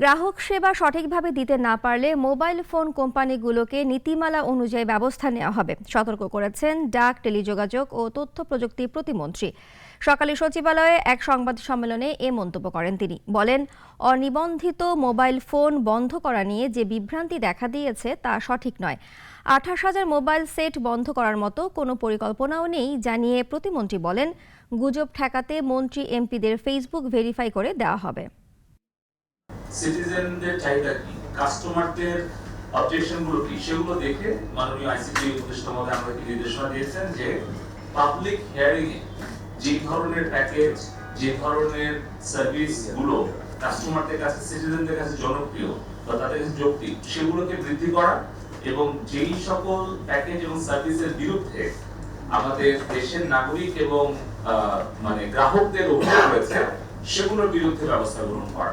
গ্রাহক সেবা সঠিকভাবে দিতে না পারলে মোবাইল ফোন কোম্পানিগুলোকে নীতিমালা অনুযায়ী ব্যবস্থা নেওয়া হবে। সতর্ক করেছেন ডাক, টেলিযোগাযোগ ও তথ্য প্রযুক্তি প্রতিমন্ত্রী। সকালে সচিবালয়ে এক সংবাদ সম্মেলনে এ মন্তব্য করেন তিনি। বলেন, অনিবন্ধিত মোবাইল ফোন বন্ধ করা নিয়ে যে বিভ্রান্তি দেখা দিয়েছে তা সঠিক নয়। আঠাশ হাজার মোবাইল সেট বন্ধ করার মতো কোনো পরিকল্পনাও নেই জানিয়ে প্রতিমন্ত্রী বলেন, গুজব ঠেকাতে মন্ত্রী এমপিদের ফেসবুক ভেরিফাই করে দেওয়া হবে। সিটিজেনদের চাহিদা কি? কাস্টমারদের অবজেকশনগুলো কি? সেগুলো দেখে মাননীয় আইসিটি উপদেষ্টা মহোদয় আমাদেরকে নির্দেশনা দিয়েছেন যে পাবলিক হিয়ারিং এ যে ধরনের প্যাকেজ যে ধরনের সার্ভিসগুলো কাস্টমারদের কাছে সিটিজেনদের কাছে জনপ্রিয় বা তাদের কাছে যৌক্তিক, সেগুলোকে বৃদ্ধি করা এবং যেই সকল প্যাকেজ এবং সার্ভিসের বিরুদ্ধে আমাদের দেশের নাগরিক এবং মানে গ্রাহকদের অভিযোগ রয়েছে, সেগুলোর বিরুদ্ধে ব্যবস্থা গ্রহণ করা।